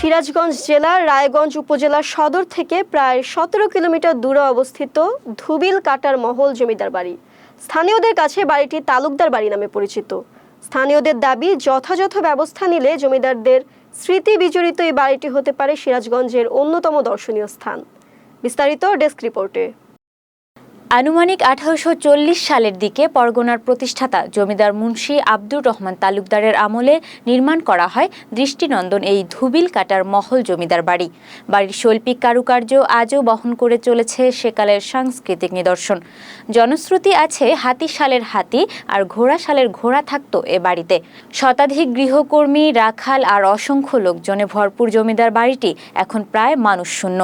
সিরাজগঞ্জ জেলার রায়গঞ্জ উপজেলার সদর থেকে প্রায় সতেরো কিলোমিটার দূরে অবস্থিত ধুবিল কাটার মহল জমিদার বাড়ি। স্থানীয়দের কাছে বাড়িটি তালুকদার বাড়ি নামে পরিচিত। স্থানীয়দের দাবি, যথাযথ ব্যবস্থা নিলে জমিদারদের স্মৃতি বিজড়িত এই বাড়িটি হতে পারে সিরাজগঞ্জের অন্যতম দর্শনীয় স্থান। বিস্তারিত ডেস্ক রিপোর্টে। আনুমানিক আঠারোশো চল্লিশ সালের দিকে পরগনার প্রতিষ্ঠাতা জমিদার মুন্সি আব্দুর রহমান তালুকদারের আমলে নির্মাণ করা হয় দৃষ্টিনন্দন এই ধুবিল কাটার মহল জমিদার বাড়ি। বাড়ির শৈল্পিক কারুকার্য আজও বহন করে চলেছে সেকালের সাংস্কৃতিক নিদর্শন। জনশ্রুতি আছে হাতি শালের হাতি আর ঘোড়া শালের ঘোড়া থাকত এ বাড়িতে। শতাধিক গৃহকর্মী, রাখাল আর অসংখ্য লোকজনে ভরপুর জমিদার বাড়িটি এখন প্রায় মানুষ শূন্য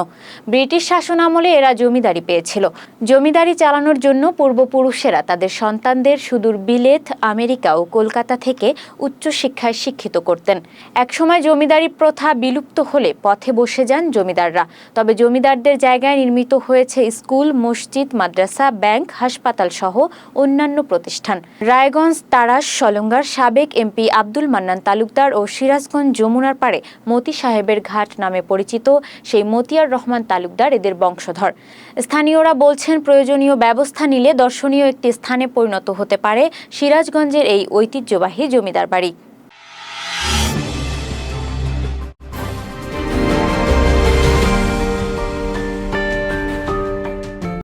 ব্রিটিশ শাসন আমলে এরা জমিদারি পেয়েছিল। জমিদারি চালানোর জন্য পূর্বপুরুষেরা তাদের সন্তানদের সুদূর বিলেত আমেরিকা ও কলকাতা থেকে উচ্চশিক্ষায় শিক্ষিত করতেন। একসময় জমিদারি প্রথা বিলুপ্ত হলে পথে বসে যান জমিদাররা। তবে জমিদারদের জায়গায় নির্মিত হয়েছে স্কুল, মসজিদ, মাদ্রাসা, ব্যাংক, হাসপাতাল সহ অন্যান্য প্রতিষ্ঠান। রায়গঞ্জ, তারাস, সলঙ্গার সাবেক এমপি আব্দুল মান্নান তালুকদার ও সিরাজগঞ্জ যমুনার পাড়ে মতি সাহেবের ঘাট নামে পরিচিত সেই মতিয়ার রহমান তালুকদার এদের বংশধর। স্থানীয়রা বলছেন প্রয়োজনীয় ব্যবস্থা নিলে দর্শনীয় একটি স্থানে পরিণত হতে পারে সিরাজগঞ্জের এই ঐতিহ্যবাহী জমিদার বাড়ি।